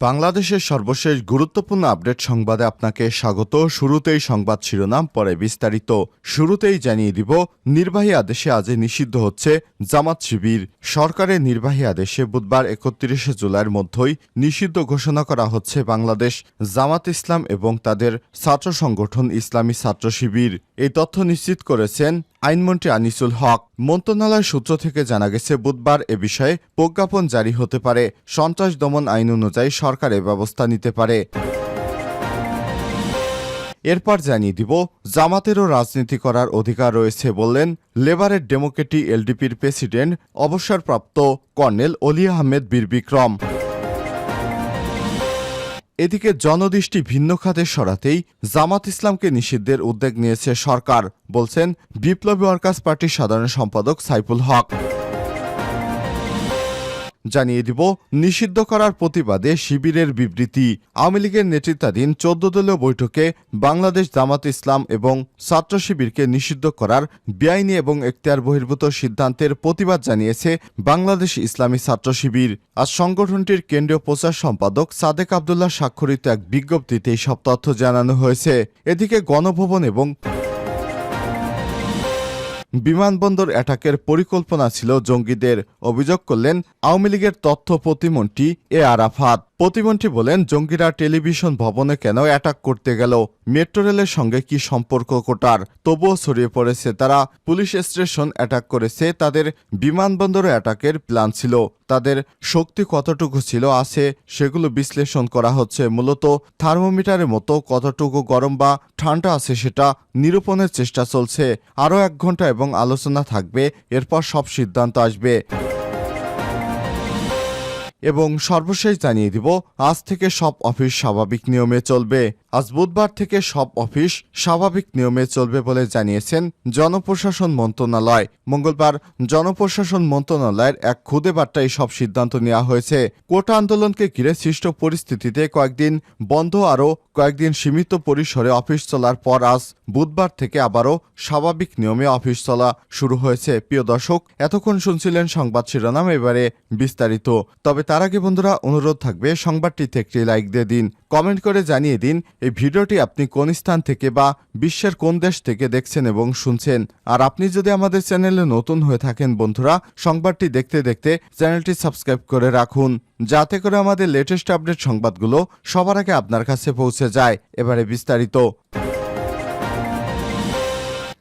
বাংলাদেশের সর্বশেষ গুরুত্বপূর্ণ আপডেট সংবাদে আপনাকে স্বাগত। শুরুতেই সংবাদ শিরোনাম, পরে বিস্তারিত। শুরুতেই জানিয়ে দিব, নির্বাহী আদেশে আজ নিষিদ্ধ হচ্ছে জামাত শিবির। সরকারের নির্বাহী আদেশে বুধবার একত্রিশে জুলাইয়ের মধ্যেই নিষিদ্ধ ঘোষণা করা হচ্ছে বাংলাদেশ জামাত ইসলাম এবং তাদের ছাত্র সংগঠন ইসলামী ছাত্র শিবির। এই তথ্য নিশ্চিত করেছেন আইনমন্ত্রী আনিসুল হক। মন্ত্রণালয় সূত্র থেকে জানা গেছে, বুধবার এ বিষয়ে প্রজ্ঞাপন জারি হতে পারে। সন্ত্রাস দমন আইন অনুযায়ী সরকার এ ব্যবস্থা নিতে পারে। এরপর জানিয়ে দিব, জামাতেরও রাজনীতি করার অধিকার রয়েছে বললেন লেবারের ডেমোক্রেটি এলডিপির প্রেসিডেন্ট, অবসরপ্রাপ্ত কর্নেল অলি আহমেদ বীর বিক্রম। এদিকে জনদৃষ্টি ভিন্ন খাতে সরাতেই জামাত ইসলামকে নিষিদ্ধের উদ্যোগ নিয়েছে সরকার, বলছেন বিপ্লবী ওয়ার্কার্স পার্টির সাধারণ সম্পাদক সাইফুল হক। জানিয়ে দিব, নিষিদ্ধ করার প্রতিবাদে শিবিরের বিবৃতি। আওয়ামী লীগের নেতৃত্বাধীন চোদ্দ দলীয় বৈঠকে বাংলাদেশ জামাত ইসলাম এবং ছাত্র শিবিরকে নিষিদ্ধ করার বেআইনি এবং এখতিয়ার বহির্ভূত সিদ্ধান্তের প্রতিবাদ জানিয়েছে বাংলাদেশ ইসলামী ছাত্র শিবির। আজ সংগঠনটির কেন্দ্রীয় প্রচার সম্পাদক সাদেক আবদুল্লাহ স্বাক্ষরিত এক বিজ্ঞপ্তিতে এই সব তথ্য জানানো হয়েছে। এদিকে গণভবন এবং বিমানবন্দর অ্যাটাকের পরিকল্পনা ছিল জঙ্গিদের অভিযোগ করলেন আওয়ামী লীগের তথ্য প্রতিমন্ত্রী এ আরাফাত প্রতিমন্ত্রী বলেন, জঙ্গিরা টেলিভিশন ভবনে কেন অ্যাটাক করতে গেল? মেট্রো রেলের সঙ্গে কি সম্পর্ক কোটার? তবুও ছড়িয়ে পড়েছে তারা। পুলিশ স্টেশন অ্যাটাক করেছে, তাদের বিমানবন্দর অ্যাটাকের প্ল্যান ছিল। তাদের শক্তি কতটুকু ছিল আছে সেগুলো বিশ্লেষণ করা হচ্ছে। মূলত থার্মোমিটারের মতো কতটুকু গরম বা ঠান্ডা আছে সেটা নিরূপণের চেষ্টা চলছে। আরও এক ঘণ্টা এবং আলোচনা থাকবে, এরপর সব সিদ্ধান্ত আসবে। এবং সর্বশেষ জানিয়ে দিব, আজ থেকে সব অফিস স্বাভাবিক নিয়মে চলবে। আজ বুধবার থেকে সব অফিস স্বাভাবিক নিয়মে চলবে বলে জানিয়েছেন জনপ্রশাসন মন্ত্রণালয়। মঙ্গলবার জনপ্রশাসন মন্ত্রণালয়ের এক খুদে বার্তায় সব সিদ্ধান্ত নেওয়া হয়েছে। কোটা আন্দোলনকে ঘিরে সৃষ্ট পরিস্থিতিতে কয়েকদিন বন্ধ আরও কয়েকদিন সীমিত পরিসরে অফিস চলার পর আজ বুধবার থেকে আবারও স্বাভাবিক নিয়মে অফিস চলা শুরু হয়েছে। প্রিয় দর্শক, এতক্ষণ শুনছিলেন সংবাদ শিরোনাম, এবারে বিস্তারিত। তবে তার আগে বন্ধুরা, অনুরোধ থাকবে, সংবাদটিতে একটি লাইক দিয়ে দিন। কমেন্ট করে জানিয়ে দিন, এই ভিডিওটি আপনি কোন স্থান থেকে বা বিশ্বের কোন দেশ থেকে দেখছেন এবং শুনছেন। আর আপনি যদি আমাদের চ্যানেলে নতুন হয়ে থাকেন বন্ধুরা, সংবাদটি দেখতে দেখতে চ্যানেলটি সাবস্ক্রাইব করে রাখুন, যাতে করে আমাদের লেটেস্ট আপডেট সংবাদগুলো সবার আগে আপনার কাছে পৌঁছে যায়। এবারে বিস্তারিত।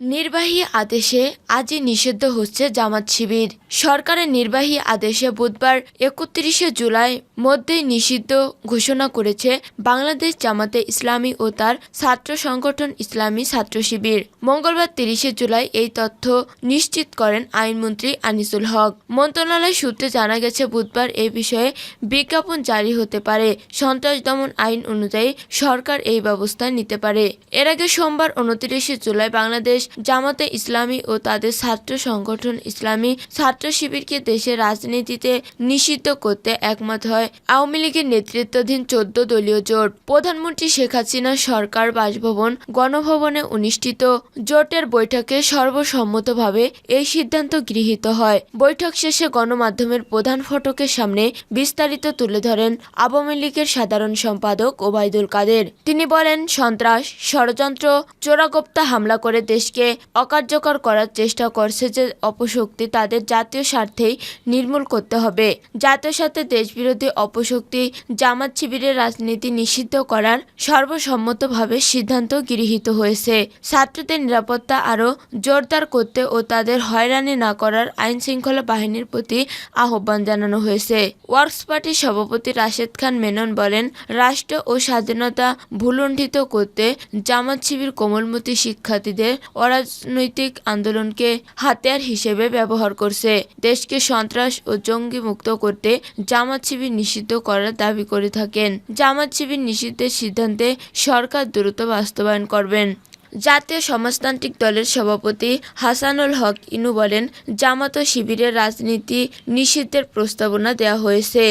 নির্বাহী আদেশে আজই নিষিদ্ধ হচ্ছে জামাত শিবির। সরকারের নির্বাহী আদেশে বুধবার একত্রিশে জুলাই মধ্যেই নিষিদ্ধ ঘোষণা করেছে বাংলাদেশ জামাতে ইসলামী ও তার ছাত্র সংগঠন ইসলামী ছাত্র শিবির। মঙ্গলবার তিরিশে জুলাই এই তথ্য নিশ্চিত করেন আইনমন্ত্রী আনিসুল হক। মন্ত্রণালয় সূত্রে জানা গেছে, বুধবার এই বিষয়ে বিজ্ঞাপন জারি হতে পারে। সন্ত্রাস দমন আইন অনুযায়ী সরকার এই ব্যবস্থা নিতে পারে। এর আগে সোমবার উনত্রিশে জুলাই বাংলাদেশ জামাতে ইসলামী ও তাদের ছাত্র সংগঠন ইসলামী ছাত্র শিবিরকে দেশের রাজনীতিতে নিষিদ্ধ করতে একমত হয়। আওয়ামী লীগের নেতৃত্বাধীন চোদ্দ দলীয় জোট, প্রধানমন্ত্রী শেখ হাসিনা সরকার বাসভবন, গণভবনে অনুষ্ঠিত। জোটের বৈঠকে সর্বসম্মতভাবে এই সিদ্ধান্ত গৃহীত হয়। বৈঠক শেষে গণমাধ্যমের প্রধান ফটকের সামনে বিস্তারিত তুলে ধরেন আওয়ামী লীগের সাধারণ সম্পাদক ওবায়দুল কাদের। তিনি বলেন, সন্ত্রাস, ষড়যন্ত্র চোরাগোপ্তা হামলা করে দেশকে অকার্যকর করার চেষ্টা করছে যে অপশক্তি তাদের জাতীয় স্বার্থেই নির্মূল করতে হবে। জাতীয় স্বার্থে দেশবিরোধী অপশক্তি জামাত শিবিরের রাজনীতি নিষিদ্ধ করার সর্বসম্মতভাবে সিদ্ধান্ত গৃহীত হয়েছে। ছাত্রদের নিরাপত্তা আরও জোরদার করতে ও তাদের হয়রানি না করার আইন শৃঙ্খলা বাহিনীর প্রতি আহ্বান জানানো হয়েছে। ওয়ার্কস পার্টির সভাপতি রাশেদ খান মেনন বলেন, রাষ্ট্র ও স্বাধীনতা ভুলণ্ঠিত করতে জামাত শিবির কোমলমতি শিক্ষার্থীদের অরাজনৈতিক আন্দোলনকে হাতিয়ার হিসেবে ব্যবহার করছে। দেশকে সন্ত্রাস ও জঙ্গি মুক্ত করতে জামাত শিবির নিষিদ্ধ করার দাবি করে থাকেন। জামাত শিবির নিষিদ্ধের সিদ্ধান্তে সরকার দ্রুত বাস্তবায়ন করবেন। জাতীয় সমাজতান্ত্রিক দলের সভাপতি হাসানুল হক ইনু বলেন, জামাত ও শিবিরের রাজনীতি নিষিদ্ধের প্রস্তাবনা দেওয়া হয়েছে।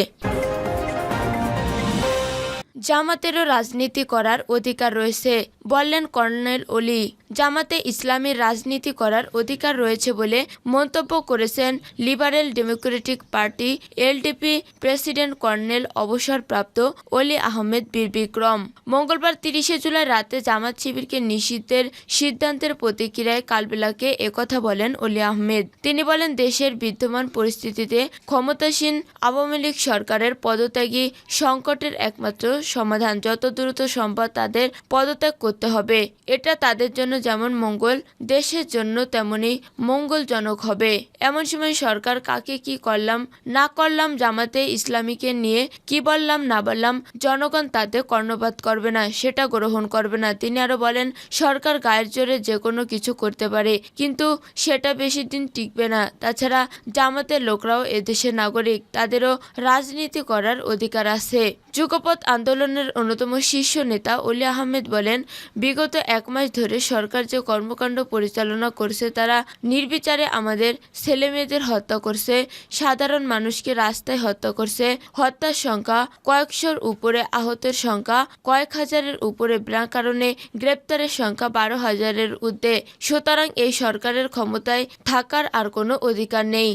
জামাতেরও রাজনীতি করার অধিকার রয়েছে, বললেন কর্নেল অলি। জামাতে ইসলামের রাজনীতি করার অধিকার রয়েছে বলে মন্তব্য করেছেন Liberal Democratic Party LDP president colonel অবসরপ্রাপ্ত অলি আহমেদ বীর বিক্রম। মঙ্গলবার তিরিশে জুলাই রাতে জামাত শিবিরকে নিষিদ্ধের সিদ্ধান্তের প্রতিক্রিয়ায় কালবেলাকে একথা বলেন অলি আহমেদ। তিনি বলেন, দেশের বিদ্যমান পরিস্থিতিতে ক্ষমতাসীন আওয়ামী লীগ সরকারের পদত্যাগী সংকটের একমাত্র সমাধান। যত দ্রুত সম্ভব তাদের পদত্যাগ করতে হবে। এটা তাদের জন্য যেমন মঙ্গল, দেশের জন্য তেমনি মঙ্গলজনক হবে। এমন সময় সরকার কাকে কি করলাম, না করলাম জামাতে ইসলামীকে নিয়ে কি বললাম, না বললাম, জনগণ তাতে কর্ণপাত করবে না, সেটা গ্রহণ করবে না। তিনি আরও বলেন, সরকার গায়ের জোরে যে কোনো কিছু করতে পারে, কিন্তু সেটা বেশি দিন টিকবে না। তাছাড়া জামাতের লোকরাও এদেশের নাগরিক, তাদেরও রাজনীতি করার অধিকার আছে। যুগপৎ আন্দোলনের অন্যতম শীর্ষ নেতা অলি আহমেদ বলেন, বিগত এক মাস ধরে সরকার যে কর্মকাণ্ড পরিচালনা করছে তারা নির্বিচারে আমাদের ছেলেমেয়েদের হত্যা করছে, সাধারণ মানুষকে রাস্তায় হত্যা করছে, হত্যার সংখ্যা কয়েকশোর উপরে, আহতের সংখ্যা কয়েক হাজারের উপরে, বিনা কারণে গ্রেপ্তারের সংখ্যা বারো হাজারের ঊর্ধ্বে। সুতরাং এই সরকারের ক্ষমতায় থাকার আর কোনো অধিকার নেই।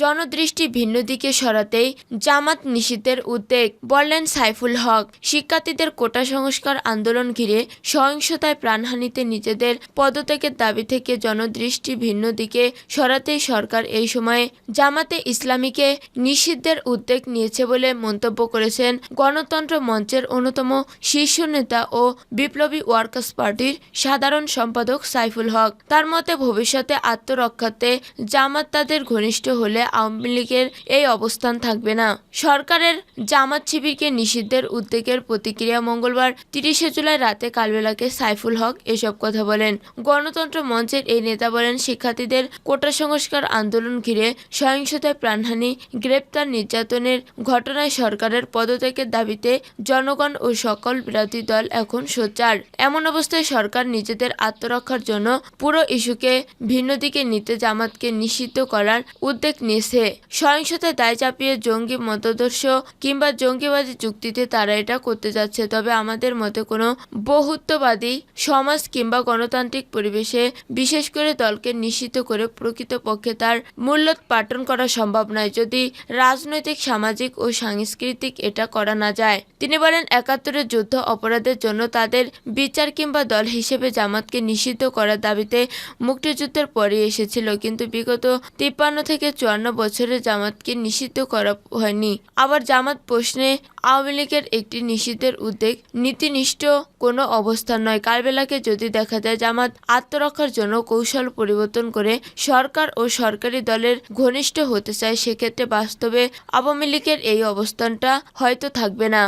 জনদৃষ্টি ভিন্ন দিকে সরাতেই জামাত নিষিদ্ধের উদ্বেগ বললেন সাইফুল হক। শিক্ষার্থীদের কোটা সংস্কার আন্দোলন ঘিরে সহিংসতায় প্রাণহানিতে নিজেদের পদত্যাগের দাবি থেকে জনদৃষ্টি ভিন্ন দিকে সরাতেই সরকার এই সময়ে জামাতে ইসলামীকে নিষিদ্ধের উদ্যোগ নিয়েছে বলে মন্তব্য করেছেন গণতন্ত্র মঞ্চের অন্যতম শীর্ষ নেতা ও বিপ্লবী ওয়ার্কার্স পার্টির সাধারণ সম্পাদক সাইফুল হক। তার মতে ভবিষ্যতে আত্মরক্ষাতে জামাত তাদের ঘনিষ্ঠ হলে আওয়ামী লীগের এই অবস্থান থাকবে না। সরকারের জামাত শিবিরকে নিষিদ্ধের উদ্যোগের প্রতিক্রিয়া মঙ্গলবার তিরিশে জুলাই রাতে কালবেলাকে সাইফুল হক এসব কথা বলেন। গণতন্ত্র মঞ্চের এই নেতা বলেন, শিক্ষার্থীদের কোটা সংস্কার আন্দোলন ঘিরে সহিংসতায় প্রাণহানি, গ্রেপ্তার নির্যাতনের ঘটনায় সরকারের পদত্যাগের দাবিতে জনগণ ও সকল বিরোধী দল এখন সোচ্চার। এমন অবস্থায় সরকার নিজেদের আত্মরক্ষার জন্য পুরো ইস্যুকে ভিন্ন দিকে নিতে জামাতকে নিষিদ্ধ করার উদ্যোগ নিয়েছে। সহিংসতায় দায় চাপিয়ে জঙ্গি মতাদর্শ কিংবা জঙ্গিবাদী যুক্তিতে তারা এটা করতে যাচ্ছে। তবে আমাদের মতে কোনো বহুত্ববাদী সমাজ কিংবা গণতান্ত্রিক পরিবেশে বিশেষ করে দলকে নিষিদ্ধ করে প্রকৃতপক্ষে তার মূল্যোৎপাটন করা সম্ভব নয়। যদি রাজনৈতিক, সামাজিক ও সাংস্কৃতিক এটা করা না যায়, তিনি বলেন একাত্তরের যুদ্ধ অপরাধের জন্য তাদের বিচার কিংবা দল হিসেবে জামাতকে নিষিদ্ধ করার দাবিতে মুক্তিযুদ্ধের পরে এসেছিল। কিন্তু বিগত তিপ্পান্ন থেকে চুয়ান্ন বছরে জামাতকে নিষিদ্ধ করা হয়নি। আবার জামাত প্রশ্নে আওয়ামী লীগের একটি নিষিদ্ধের উদ্যোগ নীতিনিষ্ঠ কোনো অবস্থান নয়। কারবেলাকে যদি দেখা যায়, জামাত আত্মরক্ষার জন্য কৌশল পরিবর্তন করে সরকার ও সরকারি দলের ঘনিষ্ঠ হতে চায়, সেক্ষেত্রে বাস্তবে আওয়ামী লীগের এই অবস্থানটা হয়তো থাকবে না।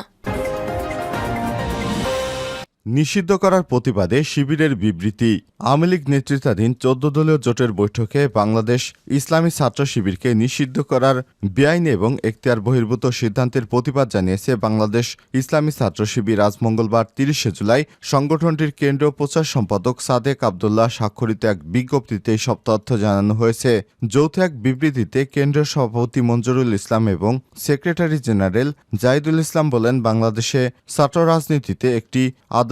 নিষিদ্ধ করার প্রতিবাদে শিবিরের বিবৃতি। আওয়ামী লীগ নেতৃত্বাধীন চোদ্দ দলীয় জোটের বৈঠকে বাংলাদেশ ইসলামী ছাত্র শিবিরকে নিষিদ্ধ করার বেআইন এবং এখতিয়ার বহির্ভূত সিদ্ধান্তের প্রতিবাদ জানিয়েছে বাংলাদেশ ইসলামী ছাত্র শিবির। আজ মঙ্গলবার তিরিশে জুলাই সংগঠনটির কেন্দ্রীয় প্রচার সম্পাদক সাদেক আবদুল্লাহ স্বাক্ষরিত এক বিজ্ঞপ্তিতে সব তথ্য জানানো হয়েছে। যৌথ এক বিবৃতিতে কেন্দ্রীয় সভাপতি মঞ্জুরুল ইসলাম এবং সেক্রেটারি জেনারেল জাহিদুল ইসলাম বলেন, বাংলাদেশে ছাত্র রাজনীতিতে একটি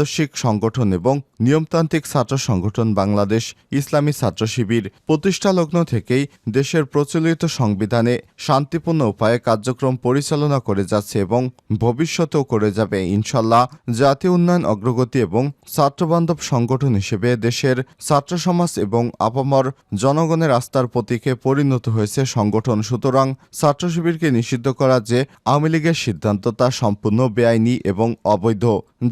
আদর্শিক সংগঠন এবং নিয়মতান্ত্রিক ছাত্র সংগঠন বাংলাদেশ ইসলামী ছাত্র শিবির প্রতিষ্ঠালগ্ন থেকেই দেশের প্রচলিত সংবিধানে শান্তিপূর্ণ উপায়ে কার্যক্রম পরিচালনা করে যাচ্ছে এবং ভবিষ্যতেও করে যাবে। ইনশাল্লাহ জাতীয় উন্নয়ন অগ্রগতি এবং ছাত্রবান্ধব সংগঠন হিসেবে দেশের ছাত্র সমাজ এবং আপামর জনগণের আস্থার প্রতীকে পরিণত হয়েছে সংগঠন। সুতরাং ছাত্র শিবিরকে নিষিদ্ধ করা যে আওয়ামী লীগের সিদ্ধান্ত তা সম্পূর্ণ বেআইনি এবং অবৈধ।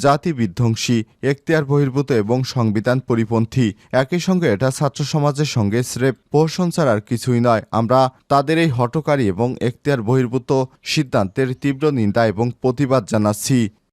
জাতি বিধ্বংসী। এখতিয়ার বহির্ভূত এবং সংবিধান পরিপন্থী। একই সঙ্গে এটা ছাত্র সমাজের সঙ্গে স্রেফ পোষণ আর কিছুই নয়। আমরা তাদের এই হটকারী এবং এখতিয়ার বহির্ভূত সিদ্ধান্তের তীব্র নিন্দা এবং প্রতিবাদ জানাচ্ছি।